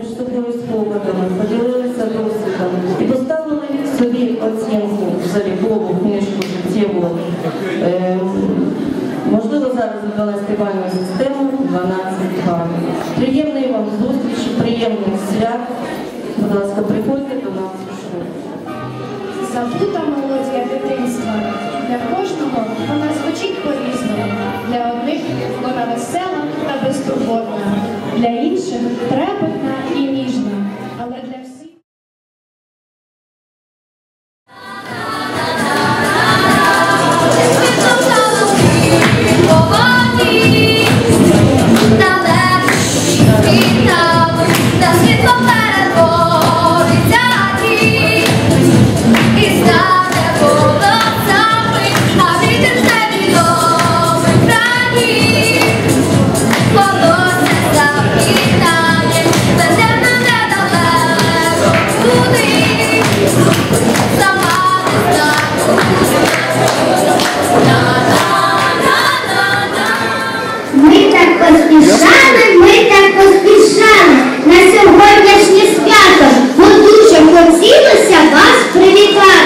між собою спогадами, поділилися досвідом і поставили собі оцінку за вікову книжку життєву. Е, можливо, зараз ввела співальну систему 12 балів. Приємної вам зустрічі, приємних свят. Будь ласка, приходьте до нас у школу. Забута мелодія дитинства. Для кожного вона звучить по-різному. Для одних вона весела та безтурботна, для інших трепетна поспішали, ми так поспішали на сьогоднішнє свято, бо дуже хотілося вас привітати.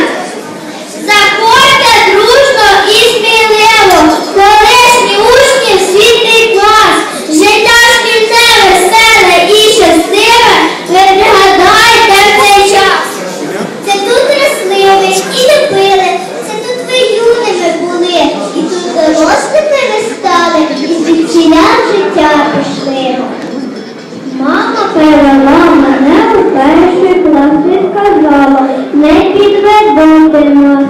Сказала, не підведете нас.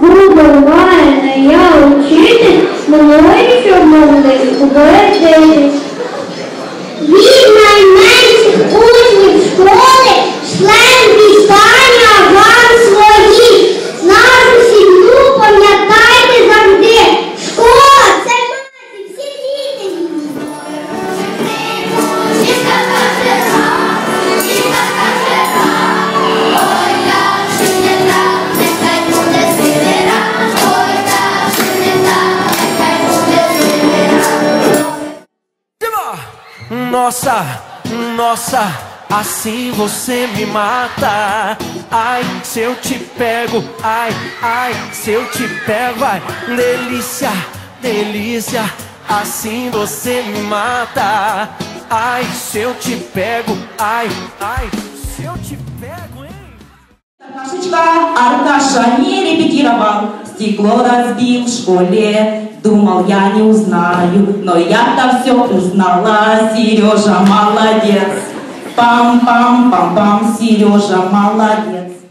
Буду гарна я учитель, мною що могли гордитись. Nossa, nossa, assim você me mata. Ai, se eu te pego, ai, ai, se eu te pego, ai, delícia, delícia, assim você me mata. Ai, se eu te pego, ai, ai, se eu te pego, hein? Аркашечка, Аркаша не репетировал, стекло разбил в школе. Думал, я не узнаю, но я-то все узнала. Сережа молодец. Пам-пам-пам-пам, Сережа молодец.